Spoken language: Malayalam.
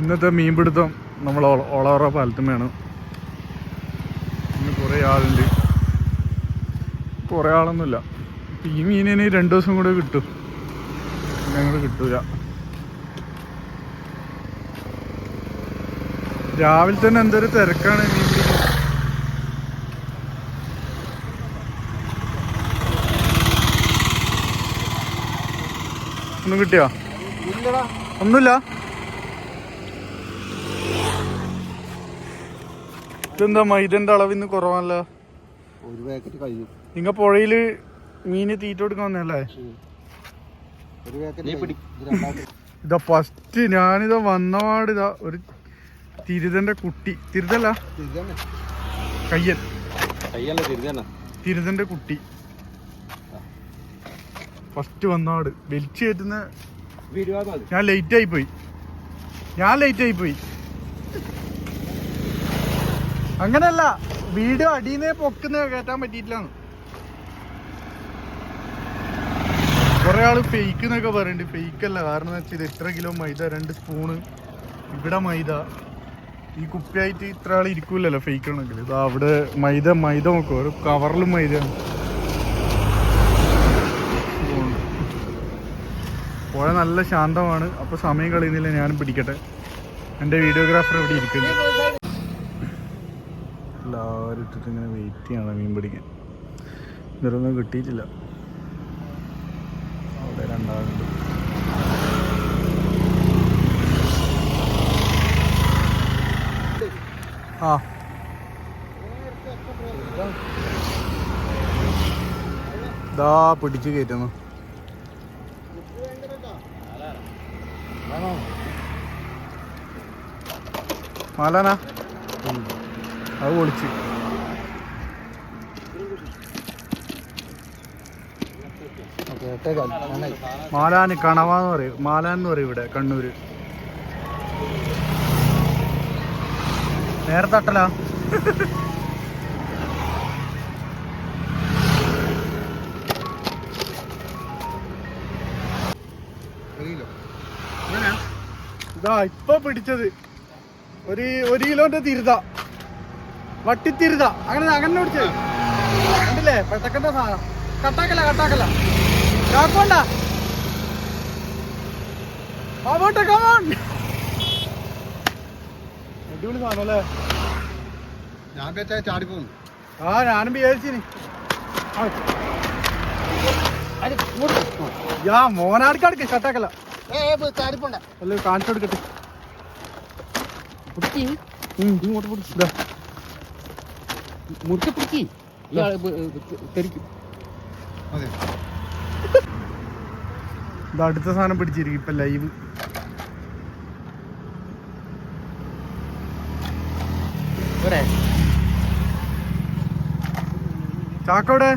ഇന്നത്തെ മീൻപിടുത്തം നമ്മൾ ഒളവറ പാലത്തുമ്മയാണ്. ഇന്ന് കുറേ ആളുണ്ട്. കുറേ ആളൊന്നുമില്ല. ഈ മീനിന് രണ്ട് ദിവസം കൂടെ കിട്ടും. ഞങ്ങൾ കിട്ടൂല. രാവിലെ തന്നെ എന്തൊരു തിരക്കാണ് മീൻ. ഒന്നും കിട്ടിയോ? ഒന്നുമില്ല? ഇതെന്താ മൈദന്റെ അളവിന്ന് കുറവല്ല ഒരു പാക്കറ്റ് കഴിഞ്ഞു. നിങ്ങ പുഴയിൽ മീന് തീറ്റ കൊടുക്കാൻ വന്നല്ലേ ഇതാ ഫസ്റ്റ് ഞാനിതാ വന്നപാട് ഇതാ ഒരു തിരുതന്റെ കുട്ടി. തിരുതല്ല? കയ്യൻ. തിരുതന്റെ കുട്ടി. ഫസ്റ്റ് വന്നപാട്. വലിച്ചു കയറ്റുന്ന ഞാൻ ലേറ്റ് ആയി പോയി. ഞാൻ ലേറ്റ് ആയി പോയി. അങ്ങനല്ല വീഡിയോ അടിയിൽ പൊക്കുന്ന കയറ്റാൻ പറ്റിയിട്ടില്ല. കുറെ ആൾ ഫേക്ക് എന്നൊക്കെ പറയുന്നുണ്ട് ഫേക്ക് അല്ല. കാരണം എന്ന് വെച്ചാൽ എത്ര കിലോ മൈദ രണ്ട് സ്പൂണ് ഇവിടെ മൈദ. ഈ കുപ്പിയായിട്ട് ഇത്ര ആൾ ഇരിക്കൂലല്ലോ ഫേക്ക് ആണെങ്കിൽ. ഇത് അവിടെ മൈദ മൈദ നോക്കുക ഒരു കവറിലും മൈദയാണ്. പുഴ നല്ല ശാന്തമാണ്. അപ്പോൾ സമയം കളയുന്നില്ല. ഞാനും പിടിക്കട്ടെ. എന്റെ വീഡിയോഗ്രാഫർ ഇവിടെ ഇരിക്കുന്നു. എല്ലാവരും ഇട്ടിട്ട് ഇങ്ങനെ വെയിറ്റ് ചെയ്യണം മീൻ പിടിക്കാൻ. ഇതൊന്നും കിട്ടിയിട്ടില്ല. അവിടെ രണ്ടാളുണ്ട് ആ. ദാ പിടിച്ച് കയറ്റുന്നു. മാലാനാ? അത് പൊളിച്ച്. മാലാന് കണവാന്ന് പറയും. മാലാൻ എന്ന് പറയും ഇവിടെ കണ്ണൂര്. നേരത്തെ അട്ടല ഇതാ ഇപ്പൊ പിടിച്ചത്. ഒരു ഒരു കിലോന്റെ തിരുത. വട്ടിത്തിരുത. അങ്ങനെ അങ്ങനെ പിടിച്ചത് കണ്ടില്ലേ? പെട്ടക്കണ്ട സാധനം. കട്ടാക്കല്ല കട്ടാക്കല്ല. കാക്കോണ്ട ബാബോട്ടെ കമോൺ അടിപൊളി സാധനം അല്ലേ? ഞാൻ വിചാരിച്ചാ ചാടി പോകും ആ ഞാനും വിചാരിച്ചിനി. യാ മോനാടിക്കടക്ക് കട്ടാക്കല്ല. ചാടിപ്പോണ്ട. അല്ല കാണിച്ചു കൊടുക്കട്ടെ ഇങ്ങോട്ട് പിടിച്ച്. ദാ. പിടിക്കി ഇയാൾ ബ- ബ- തെറിക്കും. അതെ. ഇത് അടുത്ത സാധനം പിടിച്ചിരിക്കും ഇപ്പൊ ലൈവ് ചാക്കോടെ?